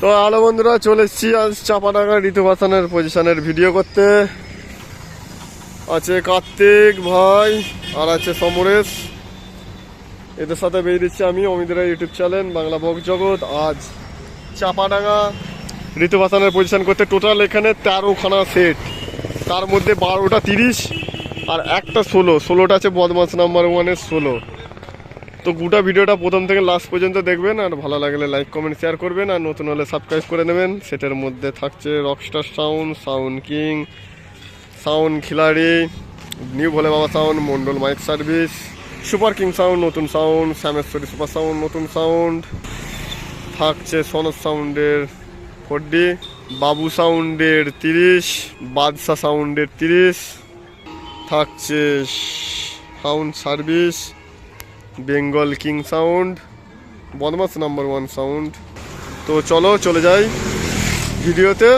তো আলো বন্ধুরা, চলে এসেছি আজ চাপাডাঙ্গা ঋতু বাসানের পজিশনের ভিডিও করতে। আছে কার্তিক ভাই আর আছে সমরেশ। এদের সাথে বেরিয়ে দিচ্ছি আমি, অমিতরা ইউটিউব চ্যানেল বাংলা বক জগৎ। আজ চাপাডাঙ্গা ঋতু বাসানের পজিশন করতে। টোটাল এখানে তেরোখানা সেট তার মধ্যে বারোটা তিরিশ আর একটা ষোলো। ষোলোটা আছে বদমাস নাম্বার ওয়ানের ষোলো। তো গোটা ভিডিওটা প্রথম থেকে লাস্ট পর্যন্ত দেখবেন, আর ভালো লাগলে লাইক কমেন্ট শেয়ার করবেন, আর নতুন হলে সাবস্ক্রাইব করে নেবেন। সেটার মধ্যে থাকছে rockstar sound sound king sound Khiladi new Bhole Baba sound Mondal mike service super king sound নতুন সাউন্ড শ্যামেশ্বরী সুপার সাউন্ড নতুন সাউন্ড থাকছে সনদ সাউন্ডের ফোরডি বাবু সাউন্ডের তিরিশ বাদশা সাউন্ডের তিরিশ, থাকছে sound service Bengal king sound Badmash number one sound. তো চলো, চলে যাই ভিডিওতে।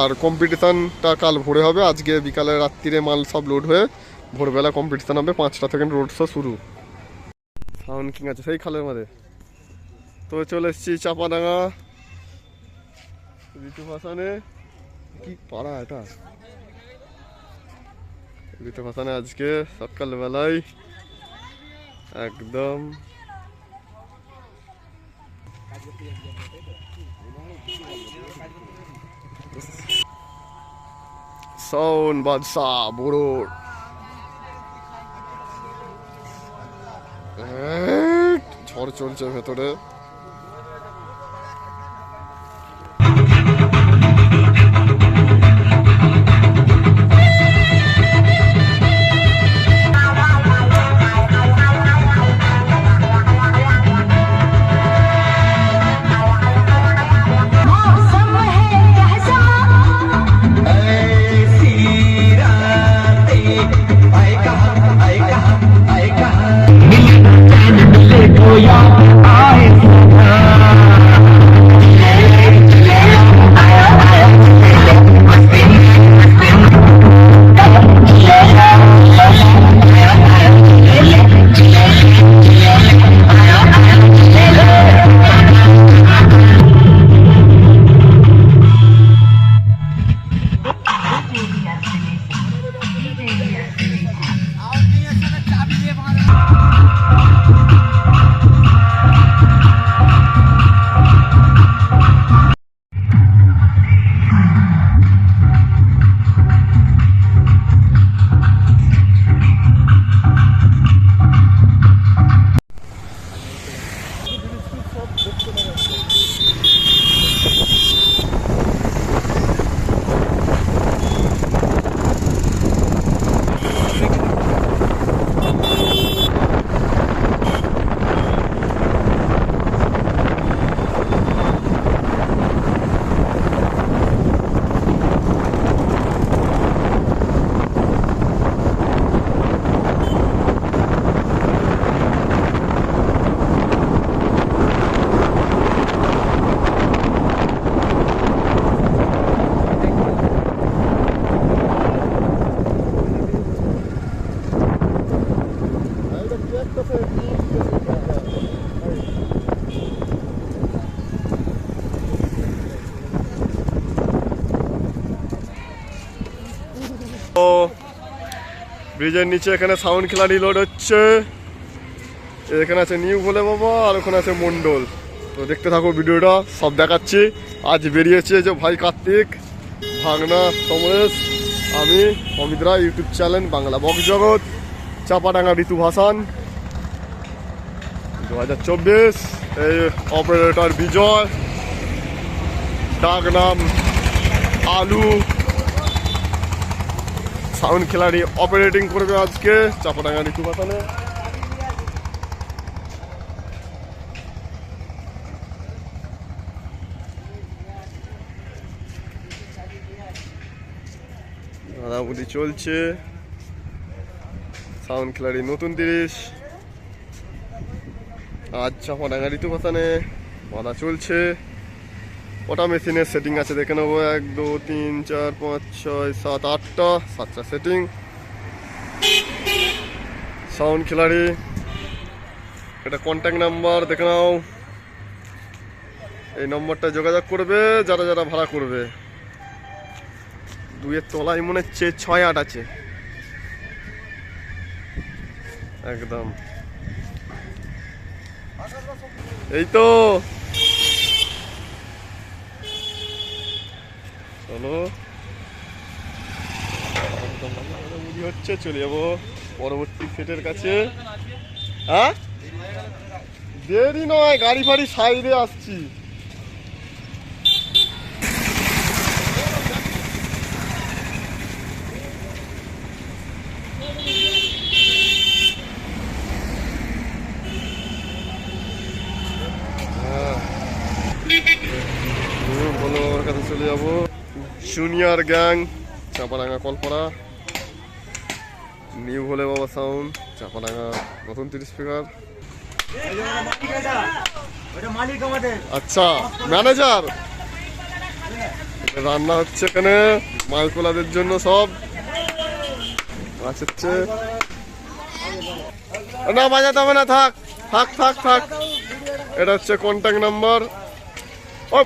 আর কম্পিটিশানটা কাল ভোরে হবে, আজকে বিকালে রাত্রিরে মাল সব লোড হয়ে ভোরবেলা কম্পিটিশান হবে, পাঁচটা থেকে রোড শো শুরু। সাউন্ড কিং আছে, সেই খালের মধ্যে। তো চলে এসেছি চাপাডাঙ্গা। ঋতু ভাসানে, কি পাড়া এটা? ঋতু ভাসানে আজকে সকালবেলায় একদম। সৌন বাদশা বড়। ঝড় চলছে ভেতরে। ব্রিজের নিচে এখানে সাউন্ড খিলাড়ি লোড হচ্ছে। এখানে আছে নিউ বলে বাবা, আর ওখানে আছে মন্ডল। তো দেখতে থাকো ভিডিওটা, সব দেখাচ্ছি। আজ বেরিয়েছে যে ভাই কার্তিক, ভাগনা সমরেশ আমি, অমিতরা, ইউটিউব চ্যানেল, বাংলা বক জগৎ, চাপাডাঙ্গা ঋতু ভাসান। দু হাজার চব্বিশ, এই অপারেটর বিজয় ডাক নাম আলু সাউন্ড খেলাড়ি অপারেটিং করবে আজকে চাপাডাঙ্গা ঋতু বাতানে দাদাবুদি চলছে। সাউন্ড খেলাড়ি নতুন তিরিশ। আজ চাপাডাঙ্গা ঋতু বাতানে বাধা চলছে। কটা মেশিনের সেটিং আছে, দেখে নেব। এক, দু, তিন, চার, পাঁচ, ছয়, সাত, আটটা, সাতটা সেটিং সাউন্ড খেলাড়ি। এটা কন্ট্যাক্ট নাম্বার দেখে নাও। এই নম্বরটা যোগাযোগ করবে, যারা যারা ভাড়া করবে। দুইয়ের তলায় মনে হচ্ছে ছয়, আট আছে। একদম। এই তো। চলো। মুড়ি হচ্ছে, চলে যাব পরবর্তী সেটের কাছে। হ্যাঁ? দেরি নয়, গাড়ি ফাড়ি সাইডে আসছি। হ্যাঁ। বলো আমার কাছে চলে যাব। Junior gang Chapadanga Kolpara new Bhole Baba sound Chapadanga নতুন তিরিশ স্পিকার আচ্ছা ম্যানেজার রান্না হচ্ছে এখানে, মালকোলাদের জন্য সব। মাছ হচ্ছে। না, বাজাতে হবে না, থাক। থাক থাক থাক। এটা হচ্ছে কন্ট্যাক্ট নাম্বার ও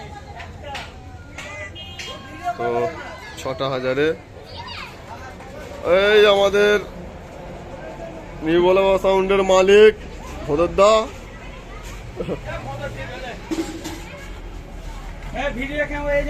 তো ছটা হাজারে। এই আমাদের নিউ সাউন্ডের মালিক ভদরদা ভিডিও ক্যামেরা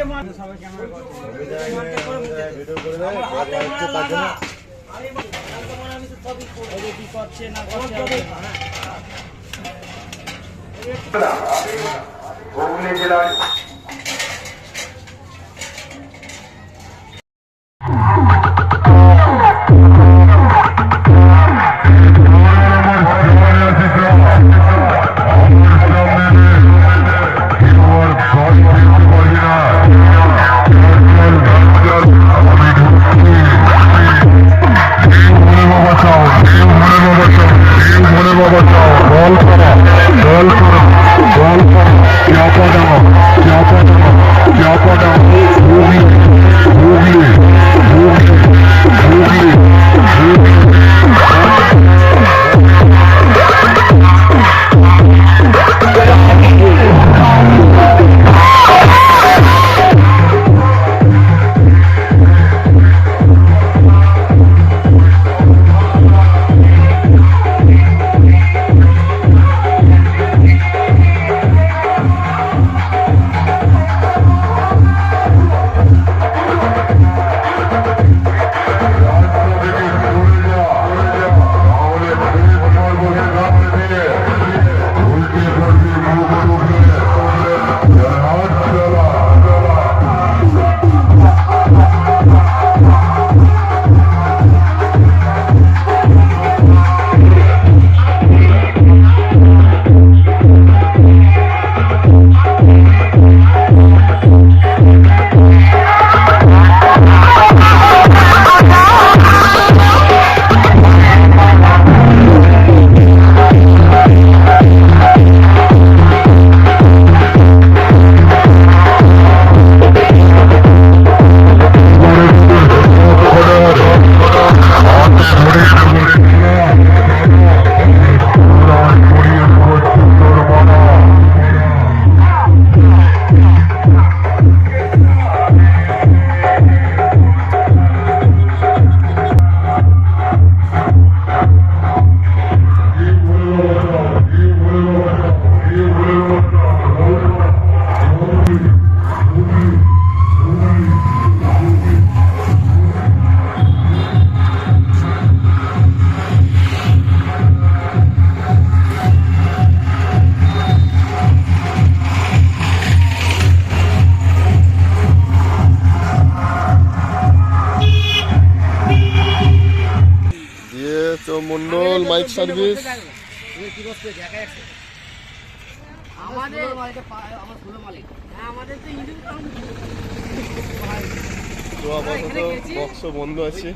বন্ধ আছে।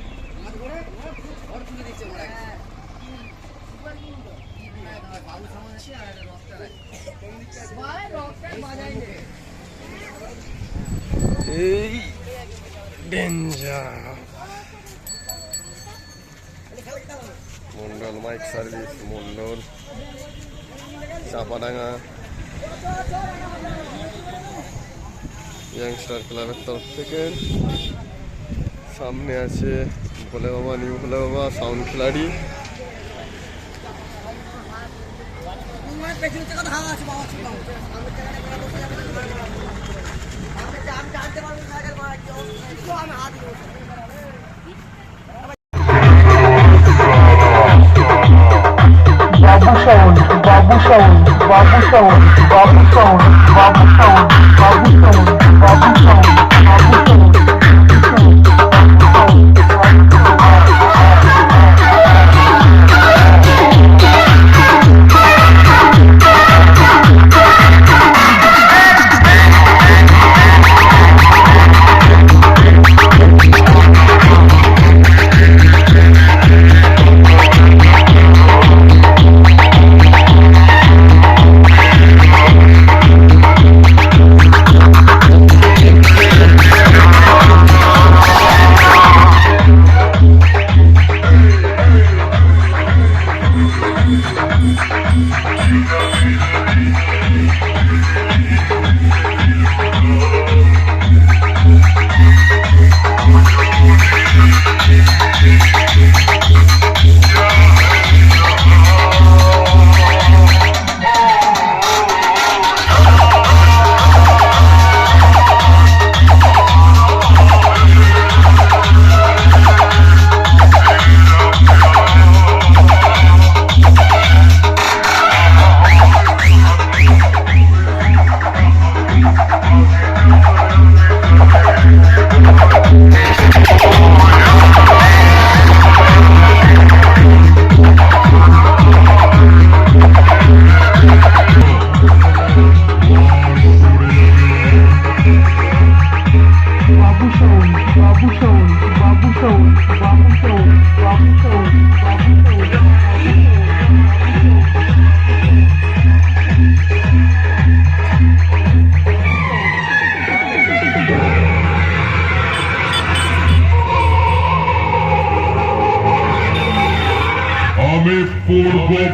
Mondal mike service Mondal Chapadanga. Gangster ক্লাবের তরফ থেকে। সামনে আছে ভোলে বাবা নিউ ভোলে বাবা সাউন্ড খেলাড়ি।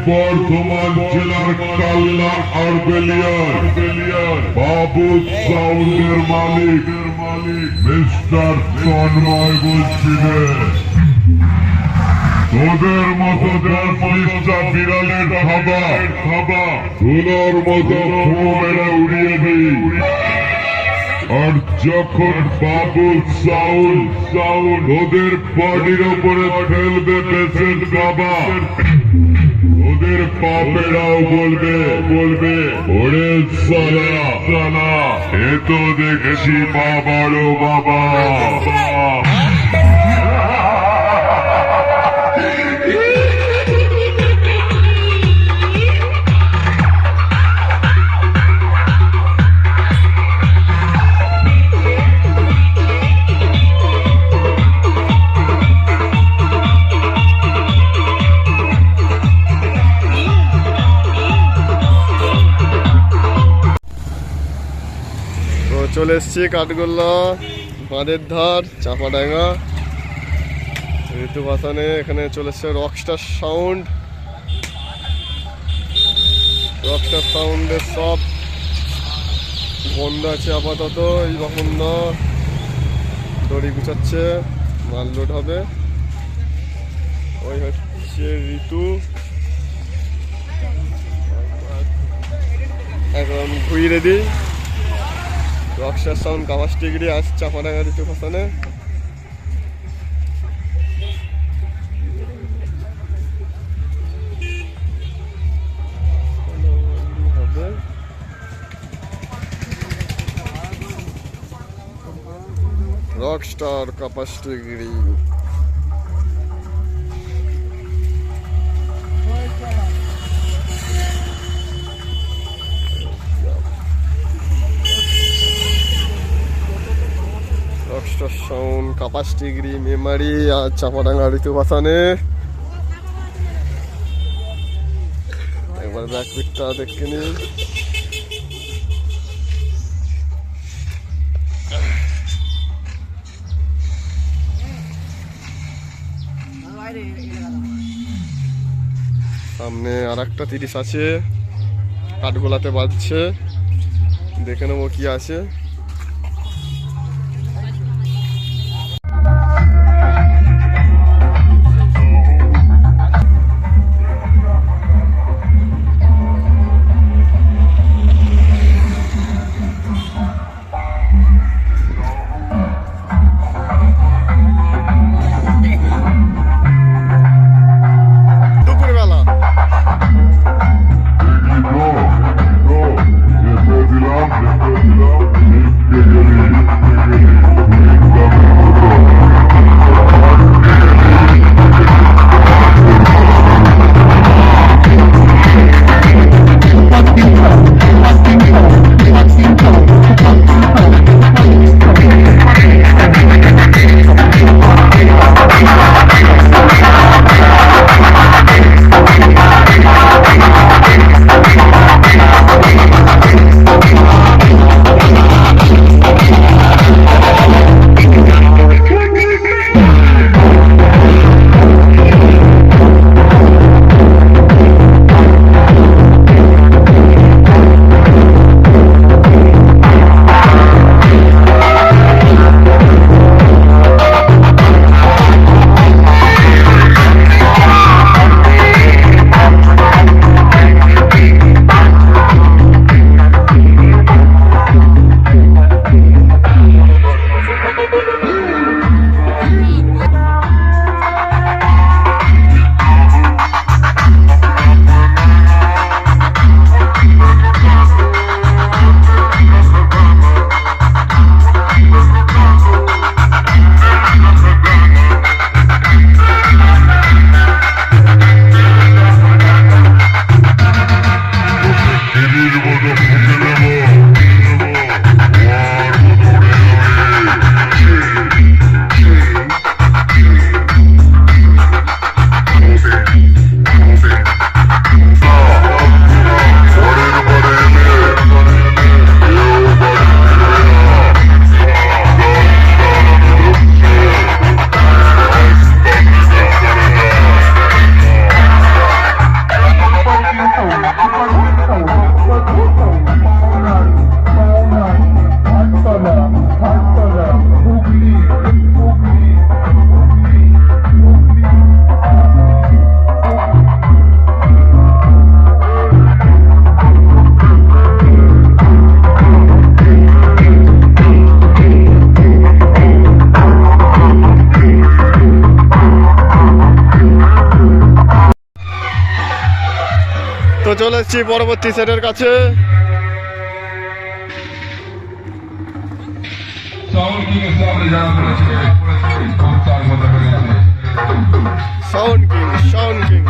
বর্ধমান জেলার কাল্লা আরবেলিয়ার। বাবু সাউন্ডের মালিক, মিস্টার তন্ময় বলছিলেন। তোদের মতো দশ বিড়ালের খাবার খাবার ধুলোর মতো মেরে উড়িয়ে দিই। আর যখন বাবু সাউন্ড সাউন্ড ওদের বডির ওপরে ফেলবে পেশেন্ট বাবা। ওদের পাপেরাও বলবে বলবে ওরে সালা সালা এ তো দেখেছি বাবারও বাবা। এসছি কাঠগোল্লা, বাঁধের ধার চাপাডাঙ্গা ঋতু বাসানে এখানে চলে এসছে রকস্টার সাউন্ড রকস্টার সাউন্ডের সব বন্ধ আছে আপাতত এই না। দড়ি গুছাচ্ছে, মাল লোড হবে। ওই হচ্ছে ঋতু। এখন ঘুরিয়ে দিই নকশার সাউন্ড কামাশ ডিগ্রি আস চাপাডাঙ্গা ঋতু ফাসানে Rockstar Kapas Tigri. Tigri sound Kapas Tigri Memari আর চাপাডাঙ্গা ঋতু বাসানে একবার ব্যাক পিকটা দেখে এলাকা সামনে আর একটা তিরিশ আছে। কাঠগোলাতে বাজছে। দেখে নেব কি আছে। এসেছি পরবর্তী সেটের কাছে। সাউন্ড কিং সাউন্ড কিং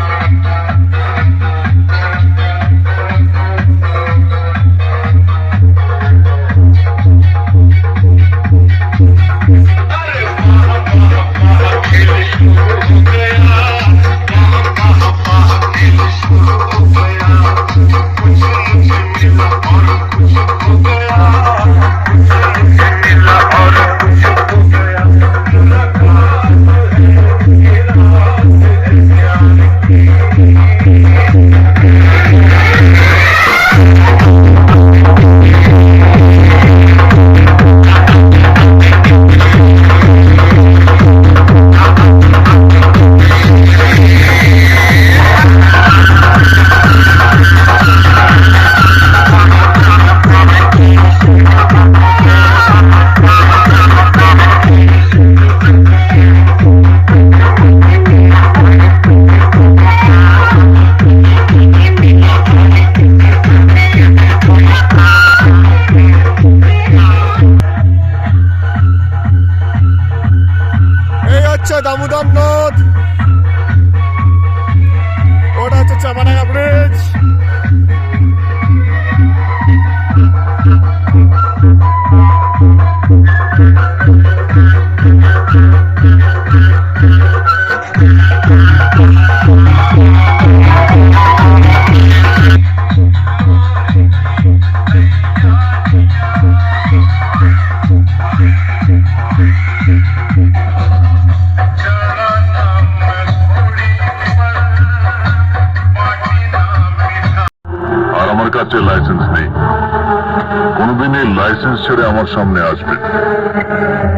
ছেড়ে আমার সামনে আসবে।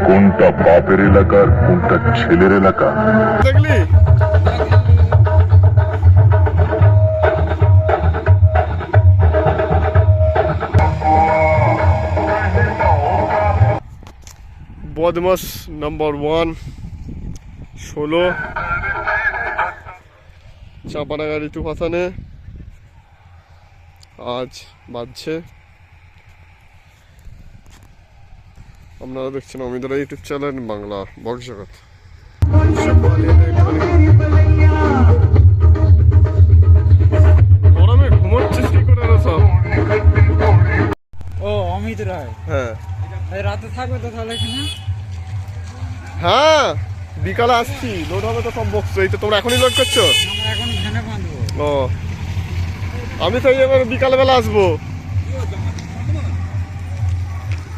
কোনটা বাপের এলাকার কোনটা ছেলের এলাকা? বদমাস নাম্বার ওয়ান, ষোলো। ঋতু ফাসানে। আজ বাজছে আপনারা দেখছেন অমিতরা YouTube channel Bangla box Jagat. গরমে কি করে সব? ও অমিত রায়। হ্যাঁ। রাতে থাকবে তো তাহলে এখানে? হ্যাঁ বিকালে আসছি লোড হবে তো সব বক্স। এই তো তোমরা এখনই লোড করছ? এখন ও আমি তো এবার বিকালবেলা আসব।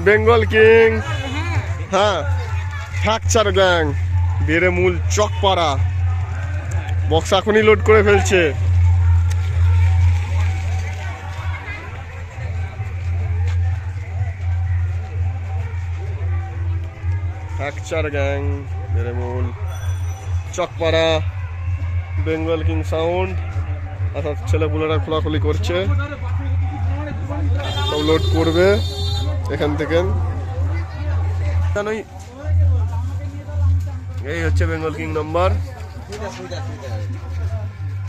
Bengal king. হ্যাঁ। ফ্র্যাকচার গ্যাং বেড়ে মূল চকপাড়া। বক্স এখনই লোড করে ফেলছে। ফ্র্যাকচার গ্যাং বেড়ে মূল চকপাড়া। বেঙ্গল কিং সাউন্ড অর্থাৎ ছেলেপুলেরা খোলাখুলি করছে। সব লোড করবে। এখান থেকে। জানোই এই হচ্ছে বেঙ্গল কিং নাম্বার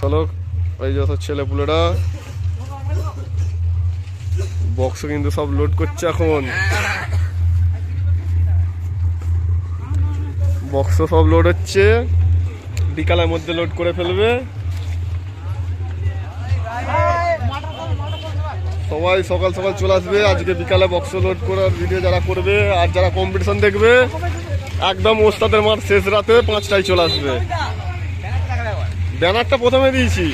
চলো, এই যত ছেলেপুলেরা বক্স কিন্তু সব লোড করছে এখন। বক্স সব লোড হচ্ছে। বিকালের মধ্যে লোড করে ফেলবে। সবাই সকাল সকাল চলে আসবে। আজকে বিকালে বক্স লোড করার ভিডিও যারা করবে আর যারা কম্পিটিশন দেখবে, একদম ওস্তাদের মাঠ শেষ রাতে পাঁচটায় চলে আসবে। ব্যানারটা প্রথমে দিয়েছি।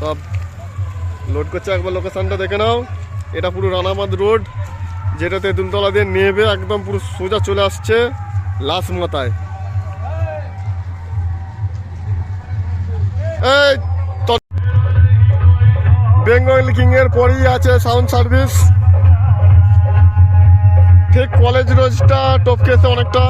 সব লোড করছে, একবার লোকেশনটা দেখে নাও। এটা পুরো রানামাদ রোড যেটাতে তেঁতুলতলা দিয়ে নেবে, একদম পুরো সোজা চলে আসছে লাশ মাথায়। বেঙ্গল কিং এর পরেই আছে সাউন্ড সার্ভিস ঠিক কলেজ রোজটা টপকেছে অনেকটা।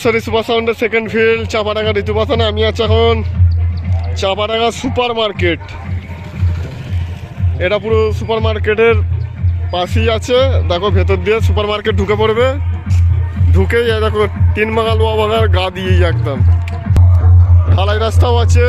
শ্যামেশ্বরী সুপার সাউন্ডের সেকেন্ড ফিল্ড চাপাডাঙ্গা ঋতুপাথানে আমি আছি এখন চাপাডাঙ্গা সুপার মার্কেট এটা পুরো সুপার মার্কেটের পাশেই আছে। দেখো, ভেতর দিয়ে সুপার মার্কেট ঢুকে পড়বে। ঢুকেই দেখো, তিন বাঙাল বাগার গা দিয়েই একদম। ঢালাই রাস্তাও আছে।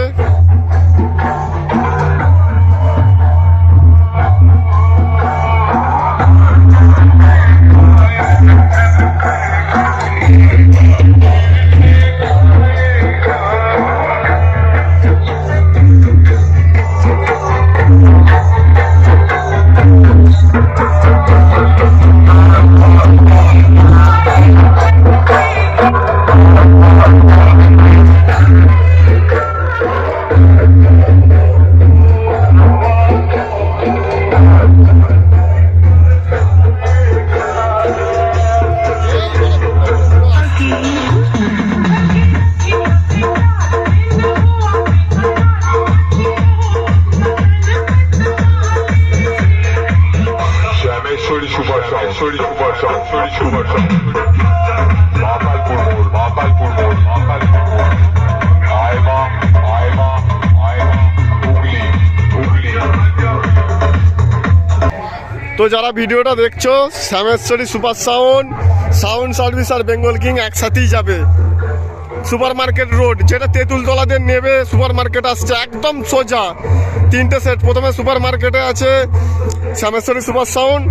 তো যারা ভিডিওটা দেখছ, Shyameshwari super sound sound service আর বেঙ্গল কিং একসাথেই যাবে। সুপার মার্কেট রোড, যেটা তেঁতুলতলা দিয়ে নেবে সুপার মার্কেট আসছে একদম সোজা। তিনটে সেট প্রথমে সুপার মার্কেটে আছে শ্যামেশ্বরী সুপার সাউন্ড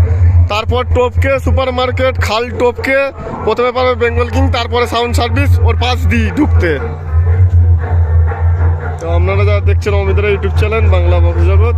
তারপর টোপকে সুপার মার্কেট খাল টোপকে, প্রথমে পাবে বেঙ্গল কিং, তারপরে সাউন্ড সার্ভিস, ওর পাশ দিই ঢুকতে। তো আপনারা যারা দেখছেন অমিতরা ইউটিউব চ্যানেল, বাংলা বাবু জগৎ